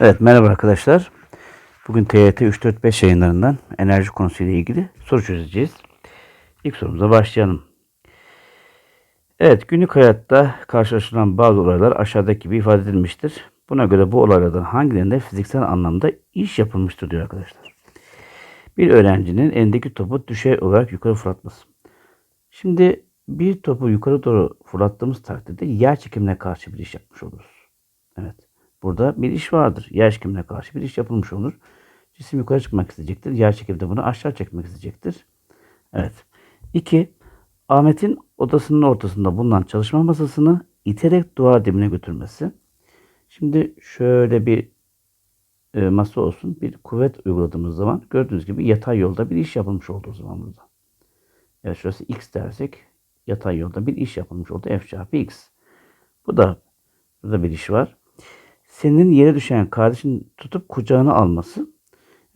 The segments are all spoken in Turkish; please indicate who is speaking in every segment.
Speaker 1: Evet merhaba arkadaşlar. Bugün TYT 345 yayınlarından enerji konusuyla ilgili soru çözeceğiz. İlk sorumuza başlayalım. Evet günlük hayatta karşılaşılan bazı olaylar aşağıdaki gibi ifade edilmiştir. Buna göre bu olaylardan hangilerinde fiziksel anlamda iş yapılmıştır diyor arkadaşlar. Bir öğrencinin elindeki topu düşey olarak yukarı fırlatması. Şimdi bir topu yukarı doğru fırlattığımız takdirde yer çekimine karşı bir iş yapmış oluruz. Evet. Burada bir iş vardır. Yer çekimine karşı bir iş yapılmış olur. Cisim yukarı çıkmak isteyecektir. Yer çekimi de bunu aşağı çekmek isteyecektir. Evet. 2. Ahmet'in odasının ortasında bulunan çalışma masasını iterek duvar dibine götürmesi. Şimdi şöyle bir e, masa olsun. Bir kuvvet uyguladığımız zaman gördüğünüz gibi yatay yolda bir iş yapılmış oldu o zaman burada. Evet şurası x dersek yatay yolda bir iş yapılmış oldu. F çarpı x. Bu da burada bir iş var senin yere düşen kardeşin tutup kucağına alması.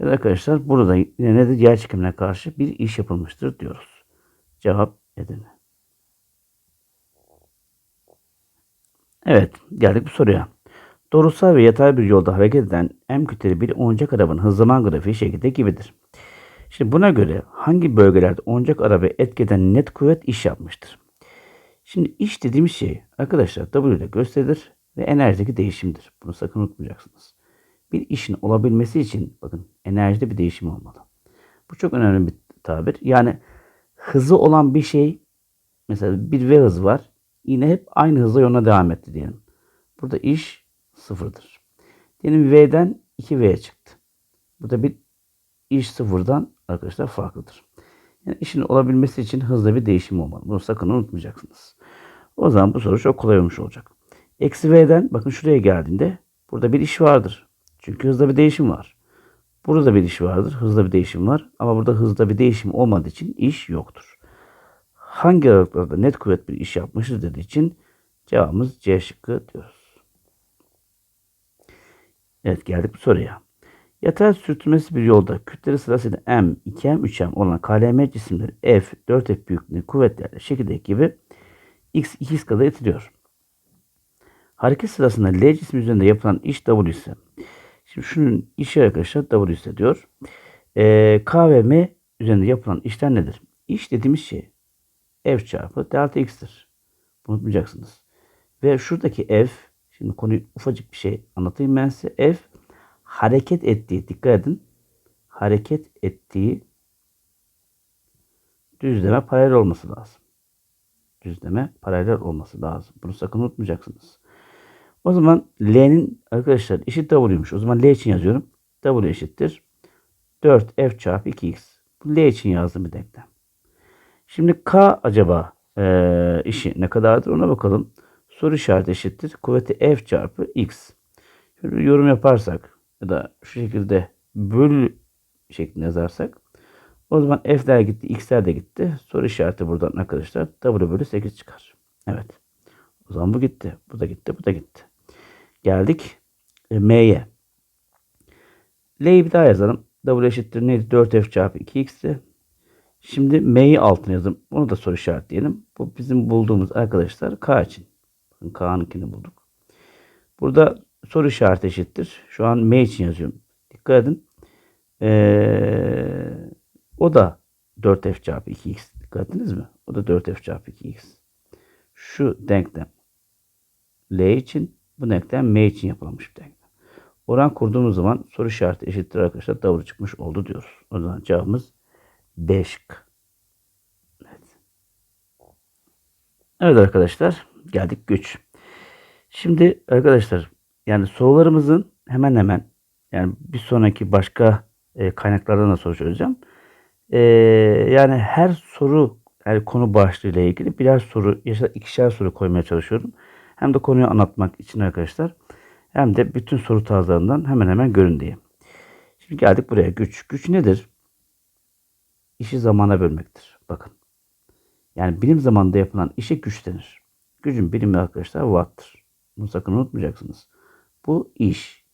Speaker 1: Evet arkadaşlar burada yine nedir? Yer çekimine karşı bir iş yapılmıştır diyoruz. Cevap Edirne. Evet geldik bu soruya. Doğrusal ve yatay bir yolda hareket eden M kütleli bir oyuncak arabanın hız zaman grafiği şekilde gibidir. Şimdi buna göre hangi bölgelerde oyuncak araba etkeden net kuvvet iş yapmıştır? Şimdi iş dediğimiz şey arkadaşlar W ile gösterilir ve enerjideki değişimdir. Bunu sakın unutmayacaksınız. Bir işin olabilmesi için bakın enerjide bir değişim olmalı. Bu çok önemli bir tabir. Yani hızı olan bir şey mesela bir V hızı var. Yine hep aynı hızla yoluna devam etti diyelim. Burada iş sıfırdır. Diyelim V'den 2V'ye çıktı. Burada bir iş sıfırdan arkadaşlar farklıdır. Yani işin olabilmesi için hızlı bir değişim olmalı. Bunu sakın unutmayacaksınız. O zaman bu soru çok kolay olmuş olacak. Eksi V'den bakın şuraya geldiğinde burada bir iş vardır. Çünkü hızda bir değişim var. Burada da bir iş vardır. Hızda bir değişim var. Ama burada hızda bir değişim olmadığı için iş yoktur. Hangi aralıklarda net kuvvet bir iş yapmıştır dediği için cevabımız C şıkkı diyoruz. Evet geldik bu soruya. Yatay sürtünmesi bir yolda kütleri sırasıyla M, 2M, 3M olan KLM cisimleri F, 4F büyüklüğünde kuvvetlerle şekildeki gibi X 2 kadar itiliyor. Hareket sırasında L cismi üzerinde yapılan iş W. Şimdi şunun işi arkadaşlar W diyor. E, K ve M üzerinde yapılan işler nedir? İş dediğimiz şey F çarpı delta X'tir. Unutmayacaksınız. Ve şuradaki F, şimdi konuyu ufacık bir şey anlatayım ben size. F hareket ettiği, dikkat edin. Hareket ettiği düzleme paralel olması lazım. Düzleme paralel olması lazım. Bunu sakın unutmayacaksınız. O zaman L'nin arkadaşlar eşit W'ymuş. O zaman L için yazıyorum. W eşittir. 4F çarpı 2X. Bu L için yazdığım bir denklem. Şimdi K acaba e, işi ne kadardır ona bakalım. Soru işareti eşittir. Kuvveti F çarpı X. Şöyle yorum yaparsak ya da şu şekilde böl şeklinde yazarsak o zaman F'ler gitti, X'ler de gitti. Soru işareti buradan arkadaşlar W bölü 8 çıkar. Evet. O zaman bu gitti. Bu da gitti. Bu da gitti. Geldik e, M'ye. L'yi bir daha yazalım. W eşittir neydi? 4F çarpı 2X'ti. Şimdi M'yi altına yazalım. Bunu da soru işaretleyelim. Bu bizim bulduğumuz arkadaşlar K için. Bakın K'nınkini bulduk. Burada soru işareti eşittir. Şu an M için yazıyorum. Dikkat edin. Ee, o da 4F çarpı 2X. Dikkat ettiniz mi? O da 4F çarpı 2X. Şu denklem L için bu denklem M için yapılmış bir denklem. Oran kurduğumuz zaman soru işareti eşittir arkadaşlar doğru çıkmış oldu diyoruz. O zaman cevabımız B şık. Evet. Evet arkadaşlar geldik güç. Şimdi arkadaşlar yani sorularımızın hemen hemen yani bir sonraki başka e, kaynaklardan da soru çözeceğim. E, yani her soru her konu başlığıyla ilgili birer soru, ikişer soru koymaya çalışıyorum. Hem de konuyu anlatmak için arkadaşlar hem de bütün soru tarzlarından hemen hemen görün diye. Şimdi geldik buraya. Güç. Güç nedir? İşi zamana bölmektir. Bakın. Yani bilim zamanında yapılan işe güç denir. Gücün birimi arkadaşlar watt'tır. Bunu sakın unutmayacaksınız. Bu iş.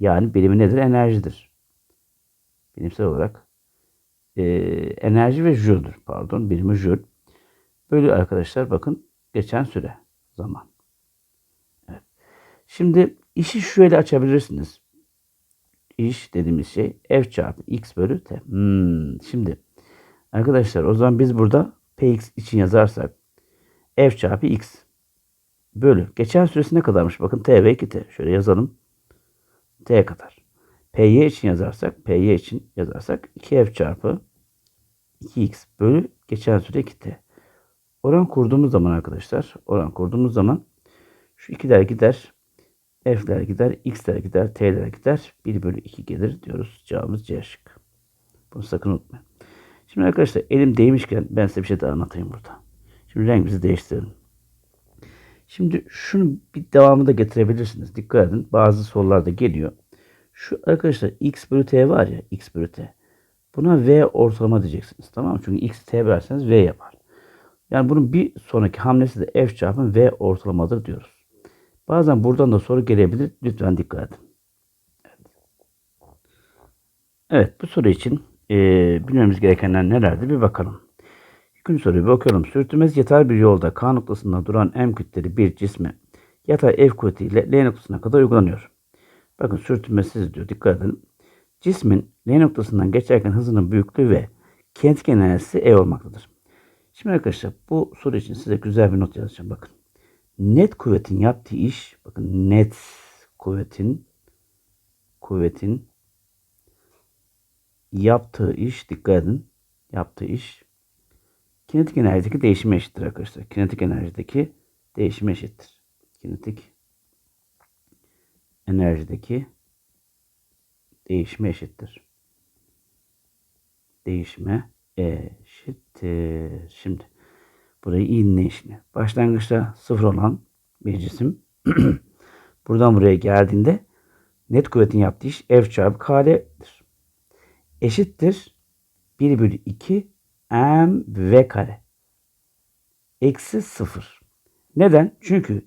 Speaker 1: Yani birimi nedir? Enerjidir. Bilimsel olarak e, enerji ve jüldür. Pardon. Birimi jül. Böyle arkadaşlar bakın geçen süre zaman. Şimdi işi şöyle açabilirsiniz. iş dediğimiz şey f çarpı x bölü t. Hmm, şimdi arkadaşlar o zaman biz burada px için yazarsak f çarpı x bölü. Geçen süresi ne kadarmış? Bakın t ve 2t. Şöyle yazalım. t kadar. py için yazarsak py için yazarsak 2f çarpı 2x bölü geçen süre 2t. Oran kurduğumuz zaman arkadaşlar oran kurduğumuz zaman şu 2'ler gider. F'ler gider. X'ler gider. T'ler gider. 1 bölü 2 gelir diyoruz. Cevabımız C şık. Bunu sakın unutmayın. Şimdi arkadaşlar elim değmişken ben size bir şey daha anlatayım burada. Şimdi rengimizi değiştirelim. Şimdi şunu bir devamı da getirebilirsiniz. Dikkat edin. Bazı sorularda geliyor. Şu arkadaşlar x bölü t var ya x bölü t. Buna v ortalama diyeceksiniz. Tamam mı? Çünkü x t verseniz v yapar. Yani bunun bir sonraki hamlesi de f çarpı v ortalamadır diyoruz. Bazen buradan da soru gelebilir. Lütfen dikkat edin. Evet, bu soru için e, bilmemiz gerekenler nelerdi bir bakalım. İkinci soruyu bir okuyalım. Sürtünmez yatay bir yolda K noktasında duran M kütleli bir cisme yatay F kuvvetiyle L noktasına kadar uygulanıyor. Bakın sürtünmesiz diyor. Dikkat edin. Cismin L noktasından geçerken hızının büyüklüğü ve kinetik enerjisi E olmaktadır. Şimdi arkadaşlar bu soru için size güzel bir not yazacağım. Bakın. Net kuvvetin yaptığı iş, bakın net kuvvetin kuvvetin yaptığı iş, dikkat edin. Yaptığı iş kinetik enerjideki değişime eşittir arkadaşlar. Kinetik enerjideki değişime eşittir. Kinetik enerjideki değişime eşittir. Değişime eşittir. Şimdi burayı iyi dinleyin şimdi. Başlangıçta sıfır olan bir cisim buradan buraya geldiğinde net kuvvetin yaptığı iş F çarpı KL'dir. Eşittir 1 bölü 2 m v kare. Eksi 0. Neden? Çünkü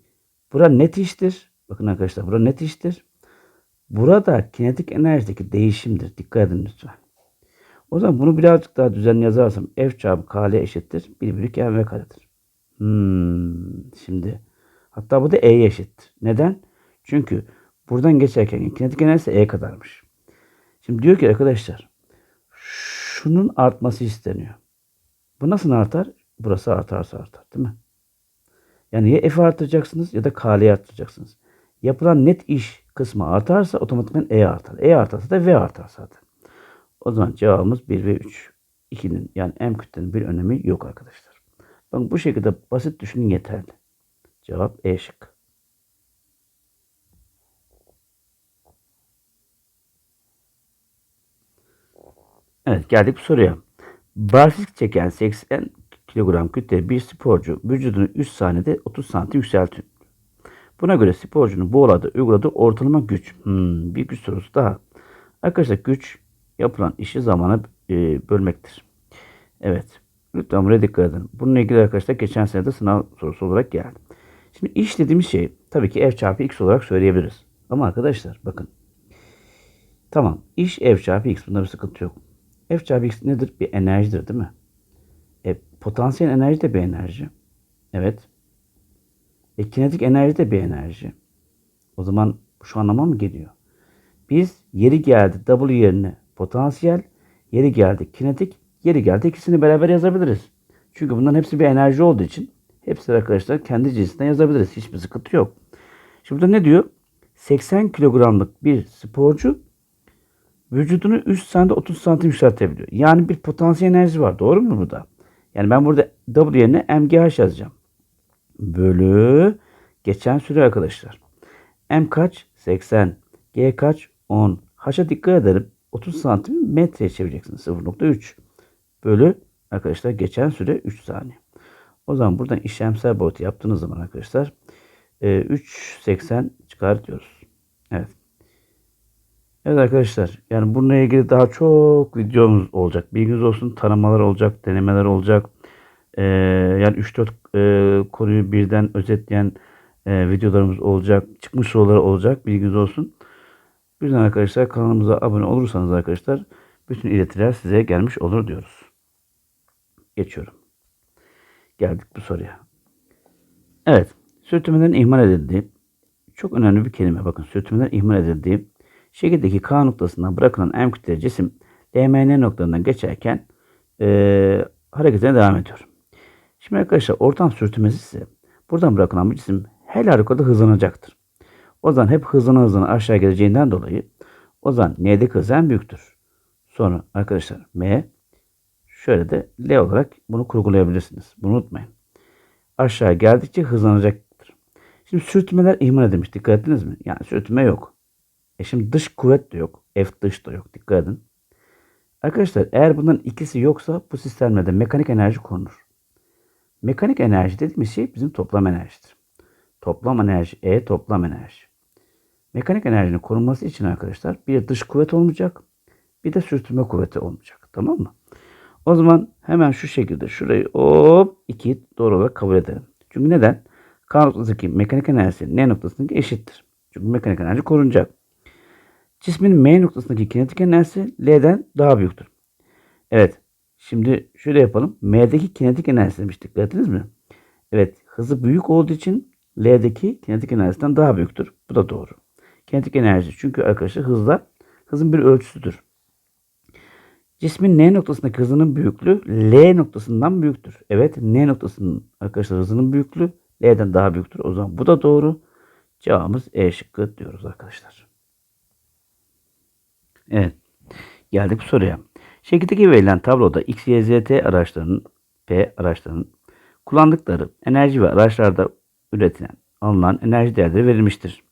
Speaker 1: bura net iştir. Bakın arkadaşlar bura net iştir. Burada kinetik enerjideki değişimdir. Dikkat edin lütfen. O zaman bunu birazcık daha düzenli yazarsam F çarpı KL eşittir. 1 bölü 2 mv karedir. Hmm, şimdi hatta bu da E'ye eşittir. Neden? Çünkü buradan geçerken kinetik enerjisi E kadarmış. Şimdi diyor ki arkadaşlar şunun artması isteniyor. Bu nasıl artar? Burası artarsa artar değil mi? Yani ya F'i artıracaksınız ya da KL'yi artıracaksınız. Yapılan net iş kısmı artarsa otomatikman E artar. E artarsa da V artar zaten. O zaman cevabımız 1 ve 3. 2'nin yani M kütlenin bir önemi yok arkadaşlar. Bakın bu şekilde basit düşünün yeterli. Cevap E şık. Evet geldik bu soruya. Barfiks çeken 80 kilogram kütleli bir sporcu vücudunu 3 saniyede 30 santim yükseltiyor. Buna göre sporcunun bu olada uyguladığı ortalama güç. Hmm, bir güç sorusu daha. Arkadaşlar güç yapılan işi zamana e, bölmektir. Evet. Lütfen buraya dikkat edin. Bununla ilgili arkadaşlar geçen sene de sınav sorusu olarak geldi. Şimdi iş dediğimiz şey tabii ki f çarpı x olarak söyleyebiliriz. Ama arkadaşlar bakın. Tamam. iş f çarpı x. Bunda bir sıkıntı yok. F çarpı x nedir? Bir enerjidir değil mi? E, potansiyel enerji de bir enerji. Evet. E, kinetik enerji de bir enerji. O zaman şu anlama mı geliyor? Biz yeri geldi W yerine potansiyel, yeri geldi kinetik, yeri geldi ikisini beraber yazabiliriz. Çünkü bunların hepsi bir enerji olduğu için hepsi arkadaşlar kendi cinsinden yazabiliriz. Hiçbir sıkıntı yok. Şimdi burada ne diyor? 80 kilogramlık bir sporcu vücudunu 3 saniyede 30 santim yükseltebiliyor. Yani bir potansiyel enerji var. Doğru mu burada? Yani ben burada W yerine MGH yazacağım. Bölü geçen süre arkadaşlar. M kaç? 80. G kaç? 10. H'a dikkat edelim. 30 santim metreye çevireceksiniz. 0.3 bölü arkadaşlar geçen süre 3 saniye. O zaman buradan işlemsel boyutu yaptığınız zaman arkadaşlar 3.80 çıkar diyoruz. Evet. Evet arkadaşlar yani bununla ilgili daha çok videomuz olacak. Bilginiz olsun tanımalar olacak, denemeler olacak. Ee, yani 3-4 e, konuyu birden özetleyen e, videolarımız olacak. Çıkmış soruları olacak. Bilginiz olsun. Bu yüzden arkadaşlar kanalımıza abone olursanız arkadaşlar bütün iletiler size gelmiş olur diyoruz. Geçiyorum. Geldik bu soruya. Evet. Sürtünmeden ihmal edildiği çok önemli bir kelime. Bakın sürtünmeden ihmal edildiği Şekildeki K noktasından bırakılan M kütleli cisim DMN noktalarından geçerken eee hareketine devam ediyor. Şimdi arkadaşlar ortam sürtünmesi ise buradan bırakılan bu cisim her halükarda hızlanacaktır. O zaman hep hızlana hızlana aşağı geleceğinden dolayı o zaman N'deki hız büyüktür. Sonra arkadaşlar M şöyle de L olarak bunu kurgulayabilirsiniz. Bunu unutmayın. Aşağı geldikçe hızlanacaktır. Şimdi sürtünmeler ihmal edilmiş. Dikkat ettiniz mi? Yani sürtünme yok. E şimdi dış kuvvet de yok. F dış da yok. Dikkat edin. Arkadaşlar eğer bunların ikisi yoksa bu sistemlerde mekanik enerji korunur. Mekanik enerji dediğimiz şey bizim toplam enerjidir. Toplam enerji E toplam enerji. Mekanik enerjinin korunması için arkadaşlar bir dış kuvvet olmayacak bir de sürtünme kuvveti olmayacak. Tamam mı? O zaman hemen şu şekilde şurayı hop 2 doğru olarak kabul edelim. Çünkü neden? K noktasındaki mekanik enerjisi N noktasındaki eşittir. Çünkü mekanik enerji korunacak. Cismin M noktasındaki kinetik enerjisi L'den daha büyüktür. Evet. Şimdi şöyle yapalım. M'deki kinetik enerjisi demiştik. Dikkat ettiniz mi? Evet. Hızı büyük olduğu için L'deki kinetik enerjisinden daha büyüktür. Bu da doğru. Kinetik enerji çünkü arkadaşlar hızla hızın bir ölçüsüdür. Cismin N noktasındaki hızının büyüklüğü L noktasından büyüktür. Evet N noktasının arkadaşlar hızının büyüklüğü L'den daha büyüktür. O zaman bu da doğru. Cevabımız E şıkkı diyoruz arkadaşlar. Evet. Geldik soruya. Şekildeki verilen tabloda X, Y, Z, T araçlarının P araçlarının kullandıkları enerji ve araçlarda üretilen alınan enerji değerleri verilmiştir.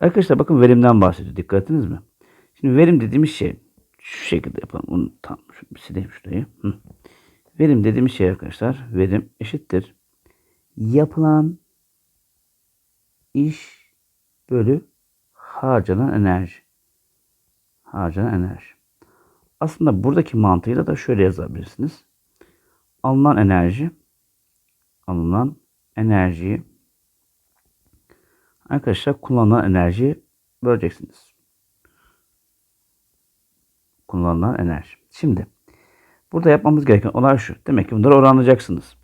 Speaker 1: Arkadaşlar bakın verimden bahsediyor. Dikkat ettiniz mi? Şimdi verim dediğimiz şey şu şekilde yapalım. Bunu tam şunu sileyim şurayı. Hı. Verim dediğimiz şey arkadaşlar verim eşittir. Yapılan iş bölü harcanan enerji. Harcanan enerji. Aslında buradaki mantığıyla da şöyle yazabilirsiniz. Alınan enerji alınan enerjiyi arkadaşlar kullanılan enerjiyi böleceksiniz kullanılan enerji. Şimdi burada yapmamız gereken olay şu. Demek ki bunları oranlayacaksınız.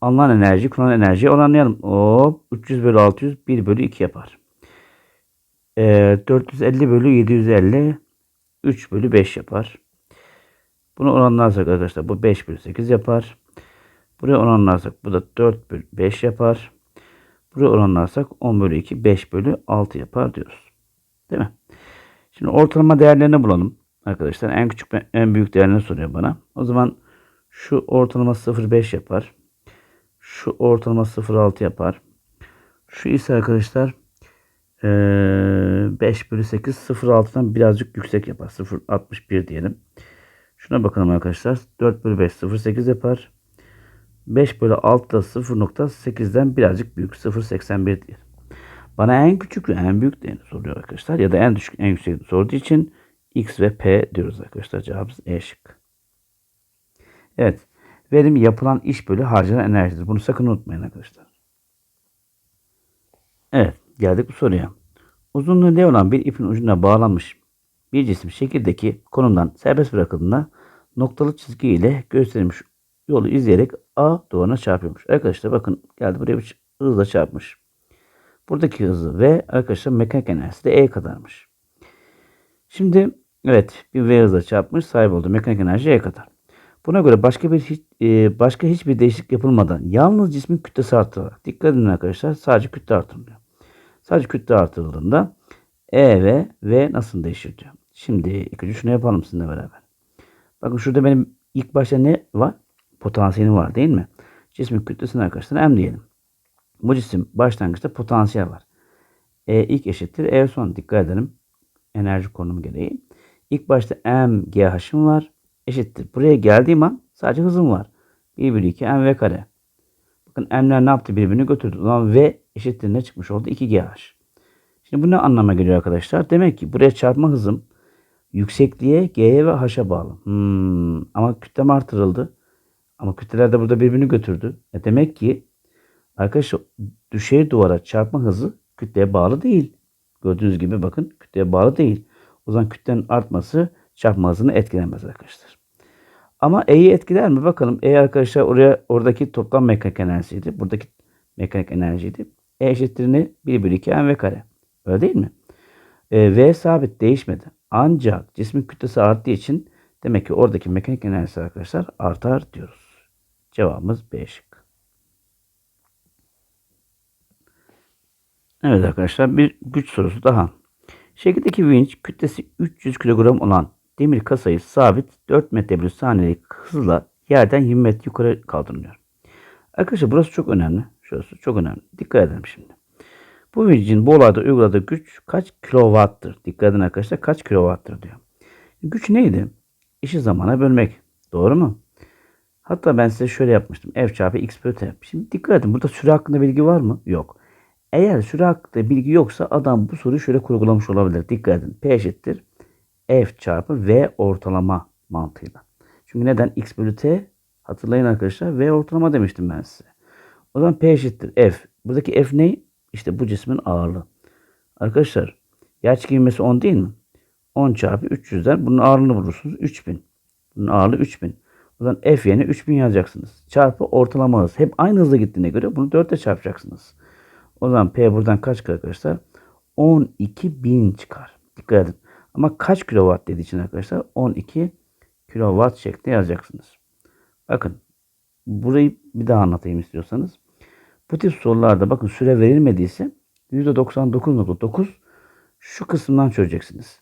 Speaker 1: Alınan enerji, kullanılan enerjiyi oranlayalım. Hop 300 bölü 600 1 bölü 2 yapar. E, 450 bölü 750 3 bölü 5 yapar. Bunu oranlarsak arkadaşlar bu 5 bölü 8 yapar. Buraya oranlarsak bu da 4 bölü 5 yapar. Buraya oranlarsak 10 bölü 2 5 bölü 6 yapar diyoruz. Değil mi? Şimdi ortalama değerlerini bulalım. Arkadaşlar en küçük ve en büyük değerini soruyor bana. O zaman şu ortalama 0.5 yapar. Şu ortalama 0.6 yapar. Şu ise arkadaşlar 5 bölü 8 0.6'dan birazcık yüksek yapar. 0.61 diyelim. Şuna bakalım arkadaşlar. 4 bölü 5 0.8 yapar. 5 bölü 6 da 0.8'den birazcık büyük. 0.81 diyelim. Bana en küçük ve en büyük değerini soruyor arkadaşlar. Ya da en düşük en yüksek sorduğu için X ve P diyoruz arkadaşlar. Cevabımız E şık. Evet. Verim yapılan iş bölü harcanan enerjidir. Bunu sakın unutmayın arkadaşlar. Evet. Geldik bu soruya. Uzunluğu L olan bir ipin ucuna bağlanmış bir cisim şekildeki konumdan serbest bırakıldığında noktalı çizgi ile gösterilmiş yolu izleyerek A duvarına çarpıyormuş. Arkadaşlar bakın geldi buraya bir hızla çarpmış. Buradaki hızı V arkadaşlar mekanik enerjisi de E kadarmış. Şimdi Evet, bir V hızla çarpmış, sahip olduğu mekanik enerjiye kadar. Buna göre başka bir hiç, e, başka hiçbir değişiklik yapılmadan yalnız cismin kütlesi artırılarak dikkat edin arkadaşlar sadece kütle artırılıyor. Sadece kütle artırıldığında E ve V nasıl değişir diyor. Şimdi ilk önce şunu yapalım sizinle beraber. Bakın şurada benim ilk başta ne var? Potansiyeli var değil mi? Cismin kütlesine arkadaşlar M diyelim. Bu cisim başlangıçta potansiyel var. E ilk eşittir E son. Dikkat edelim. Enerji konumu gereği. İlk başta m GH'ım var. Eşittir. Buraya geldiğim an sadece hızım var. 1 bölü 2 m v kare. Bakın m'ler ne yaptı? Birbirini götürdü. O v eşittir ne çıkmış oldu? 2 GH. Şimdi bu ne anlama geliyor arkadaşlar? Demek ki buraya çarpma hızım yüksekliğe G'ye ve H'a bağlı. Hmm, ama kütlem artırıldı. Ama kütleler de burada birbirini götürdü. E demek ki arkadaşlar düşey duvara çarpma hızı kütleye bağlı değil. Gördüğünüz gibi bakın kütleye bağlı değil. O zaman kütlenin artması çarpma hızını etkilemez arkadaşlar. Ama E'yi etkiler mi? Bakalım. E arkadaşlar oraya oradaki toplam mekanik enerjiydi. Buradaki mekanik enerjiydi. E eşittir ne? 1 bölü 2 mv kare. Öyle değil mi? E, V sabit değişmedi. Ancak cismin kütlesi arttığı için demek ki oradaki mekanik enerjisi arkadaşlar artar diyoruz. Cevabımız B şıkkı. Evet arkadaşlar bir güç sorusu daha. Şekildeki vinç kütlesi 300 kilogram olan demir kasayı sabit 4 metre bölü saniyelik hızla yerden 20 metre yukarı kaldırılıyor. Arkadaşlar burası çok önemli. Şurası çok önemli. Dikkat edelim şimdi. Bu vincin bu olayda uyguladığı güç kaç kilowattır? Dikkat edin arkadaşlar kaç kilowattır diyor. Güç neydi? İşi zamana bölmek. Doğru mu? Hatta ben size şöyle yapmıştım. F çarpı x bölü t. Şimdi dikkat edin. Burada süre hakkında bilgi var mı? Yok. Eğer süre hakkında bilgi yoksa adam bu soruyu şöyle kurgulamış olabilir. Dikkat edin. P eşittir. F çarpı V ortalama mantığıyla. Çünkü neden? X bölü T hatırlayın arkadaşlar. V ortalama demiştim ben size. O zaman P eşittir F. Buradaki F ne? İşte bu cismin ağırlığı. Arkadaşlar yer çekilmesi 10 değil mi? 10 çarpı 300'den bunun ağırlığını bulursunuz. 3000. Bunun ağırlığı 3000. Zaman F yerine 3000 yazacaksınız. Çarpı ortalama hız. Hep aynı hızla gittiğine göre bunu 4 ile çarpacaksınız. O zaman P buradan kaç çıkar arkadaşlar? 12.000 çıkar. Dikkat edin. Ama kaç kilowatt dediği için arkadaşlar 12 kilowatt şeklinde yazacaksınız. Bakın burayı bir daha anlatayım istiyorsanız. Bu tip sorularda bakın süre verilmediyse %99.9 şu kısımdan çözeceksiniz.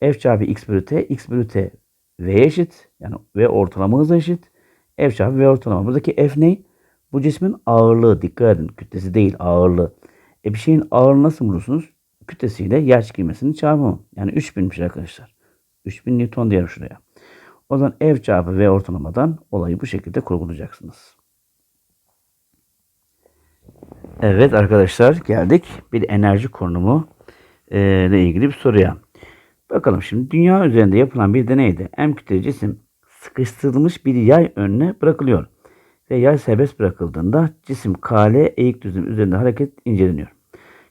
Speaker 1: F çarpı x bölü t, x bölü t v eşit. Yani v ortalama hıza eşit. F çarpı v ortalama. Buradaki f ne? Bu cismin ağırlığı. Dikkat edin. Kütlesi değil ağırlığı. E bir şeyin ağırlığını nasıl bulursunuz? Kütlesiyle yer çekilmesinin çarpımı. Yani 3000'miş arkadaşlar. 3000 Newton diyelim şuraya. O zaman F çarpı V ortalamadan olayı bu şekilde kurgulayacaksınız. Evet arkadaşlar geldik bir enerji konumu e, ile ilgili bir soruya. Bakalım şimdi dünya üzerinde yapılan bir deneyde M kütleli cisim sıkıştırılmış bir yay önüne bırakılıyor. Ve yay serbest bırakıldığında cisim kale eğik düzlem üzerinde hareket inceleniyor.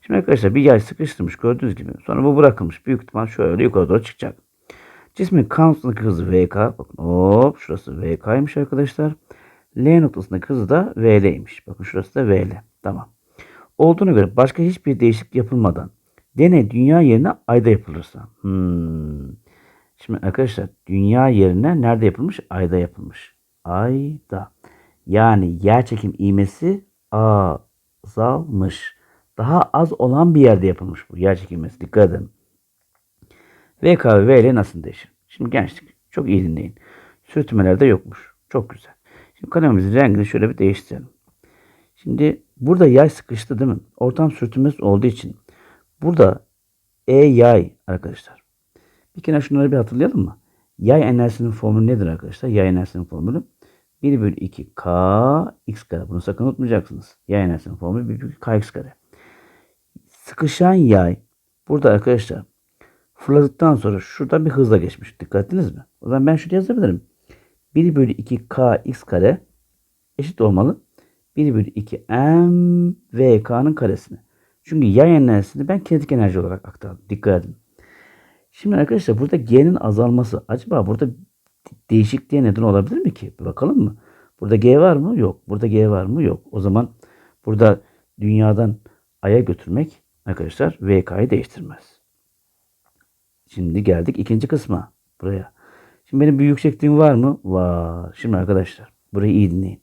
Speaker 1: Şimdi arkadaşlar bir yay sıkıştırmış gördüğünüz gibi. Sonra bu bırakılmış. Büyük ihtimal şöyle yukarı doğru çıkacak. Cismin K noktasındaki hızı VK. Bakın hop şurası VK'ymış arkadaşlar. L noktasındaki hızı da VL'ymiş. Bakın şurası da VL. Tamam. Olduğuna göre başka hiçbir değişiklik yapılmadan deney dünya yerine ayda yapılırsa. Hmm. Şimdi arkadaşlar dünya yerine nerede yapılmış? Ayda yapılmış. Ayda. Yani yer çekim ivmesi azalmış. Daha az olan bir yerde yapılmış bu yer çekilmesi. Dikkat edin. VK ve VL nasıl değişir? Şimdi gençlik çok iyi dinleyin. Sürtünmelerde yokmuş. Çok güzel. Şimdi kalemimizin rengini şöyle bir değiştirelim. Şimdi burada yay sıkıştı değil mi? Ortam sürtünmesi olduğu için burada E yay arkadaşlar. Bir kere şunları bir hatırlayalım mı? Yay enerjisinin formülü nedir arkadaşlar? Yay enerjisinin formülü 1 bölü 2 k x kare. Bunu sakın unutmayacaksınız. Yay enerjisinin formülü 1 bölü 2 k x kare. Sıkışan yay burada arkadaşlar fırladıktan sonra şurada bir hızla geçmiş. Dikkat ettiniz mi? O zaman ben şuraya yazabilirim. 1 bölü 2 k x kare eşit olmalı. 1 bölü 2 m v k'nın karesine. Çünkü yay enerjisini ben kinetik enerji olarak aktardım. Dikkat edin. Şimdi arkadaşlar burada G'nin azalması acaba burada değişikliğe neden olabilir mi ki? Bakalım mı? Burada G var mı? Yok. Burada G var mı? Yok. O zaman burada dünyadan Ay'a götürmek arkadaşlar VK'yı değiştirmez. Şimdi geldik ikinci kısma. Buraya. Şimdi benim bir yüksekliğim var mı? Var. Şimdi arkadaşlar burayı iyi dinleyin.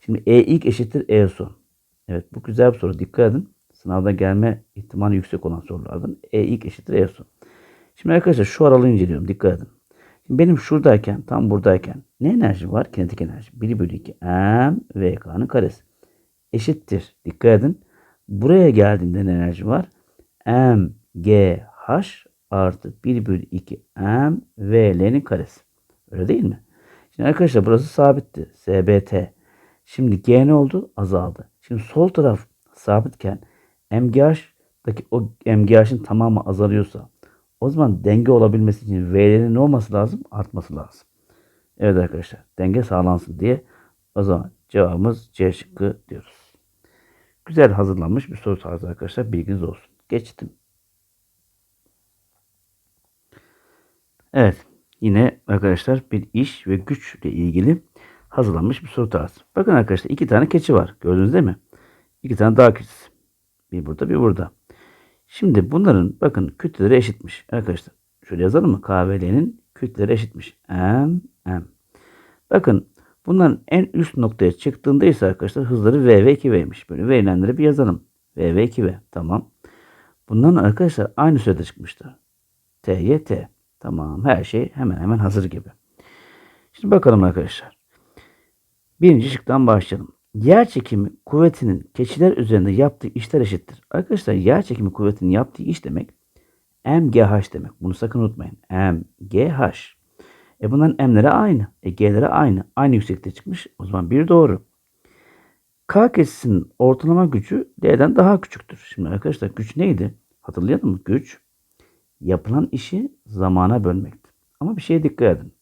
Speaker 1: Şimdi E ilk eşittir E son. Evet bu güzel bir soru. Dikkat edin. Sınavda gelme ihtimali yüksek olan sorulardan. E ilk eşittir E son. Şimdi arkadaşlar şu aralığı inceliyorum. Dikkat edin. Şimdi benim şuradayken, tam buradayken ne enerji var? Kinetik enerji. 1 bölü 2 m vk'nın karesi. Eşittir. Dikkat edin. Buraya geldiğinde ne enerji var? m g h artı 1 bölü 2 m v l'nin karesi. Öyle değil mi? Şimdi arkadaşlar burası sabitti. SBT. Şimdi G ne oldu? Azaldı. Şimdi sol taraf sabitken MGH'daki o MGH'in tamamı azalıyorsa o zaman denge olabilmesi için V'lerin ne olması lazım? Artması lazım. Evet arkadaşlar denge sağlansın diye o zaman cevabımız C şıkkı diyoruz. Güzel hazırlanmış bir soru tarzı arkadaşlar bilginiz olsun. Geçtim. Evet yine arkadaşlar bir iş ve güçle ilgili hazırlanmış bir soru tarzı. Bakın arkadaşlar iki tane keçi var. Gördünüz değil mi? İki tane dağ keçisi. Bir burada bir burada. Şimdi bunların bakın kütleleri eşitmiş arkadaşlar. Şöyle yazalım mı? K ve L'nin kütleleri eşitmiş. M, M. Bakın bunların en üst noktaya çıktığında ise arkadaşlar hızları V ve 2V'ymiş. Böyle verilenleri bir yazalım. V ve 2V. Tamam. Bunların arkadaşlar aynı sürede çıkmışlar. T, Y, T. Tamam. Her şey hemen hemen hazır gibi. Şimdi bakalım arkadaşlar. Birinci şıktan başlayalım. Yer çekimi kuvvetinin keçiler üzerinde yaptığı işler eşittir. Arkadaşlar yer çekimi kuvvetinin yaptığı iş demek MGH demek. Bunu sakın unutmayın. MGH. E bunların M'leri aynı. E G'leri aynı. Aynı yüksekliğe çıkmış. O zaman bir doğru. K kesisinin ortalama gücü D'den daha küçüktür. Şimdi arkadaşlar güç neydi? Hatırlayalım mı? Güç yapılan işi zamana bölmekti. Ama bir şeye dikkat edin.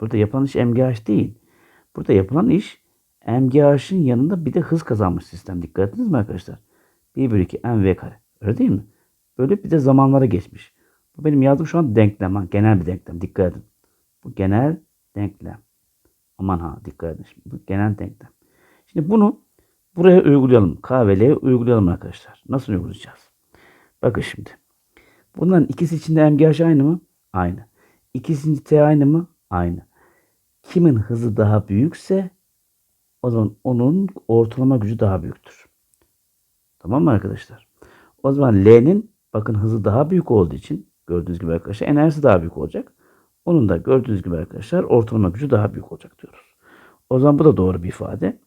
Speaker 1: Burada yapılan iş MGH değil. Burada yapılan iş MGH'ın yanında bir de hız kazanmış sistem. Dikkat ettiniz mi arkadaşlar? 1 bölü 2 mv kare. Öyle değil mi? Böyle bir de zamanlara geçmiş. Bu benim yazdığım şu an denklem. Genel bir denklem. Dikkat edin. Bu genel denklem. Aman ha dikkat edin. Şimdi bu genel denklem. Şimdi bunu buraya uygulayalım. K ve L'ye uygulayalım arkadaşlar. Nasıl uygulayacağız? Bakın şimdi. Bunların ikisi içinde MGH aynı mı? Aynı. İkisinin T aynı mı? Aynı. Kimin hızı daha büyükse o zaman onun ortalama gücü daha büyüktür. Tamam mı arkadaşlar? O zaman L'nin bakın hızı daha büyük olduğu için gördüğünüz gibi arkadaşlar enerjisi daha büyük olacak. Onun da gördüğünüz gibi arkadaşlar ortalama gücü daha büyük olacak diyoruz. O zaman bu da doğru bir ifade.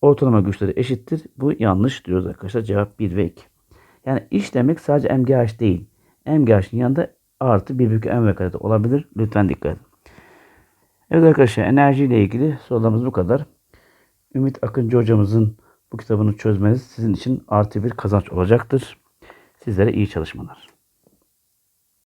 Speaker 1: Ortalama güçleri eşittir. Bu yanlış diyoruz arkadaşlar. Cevap 1 ve 2. Yani iş demek sadece MGH değil. MGH'ın yanında artı 1 büyük M ve karede olabilir. Lütfen dikkat edin. Evet arkadaşlar enerjiyle ilgili sorularımız bu kadar. Ümit Akıncı hocamızın bu kitabını çözmeniz sizin için artı bir kazanç olacaktır. Sizlere iyi çalışmalar.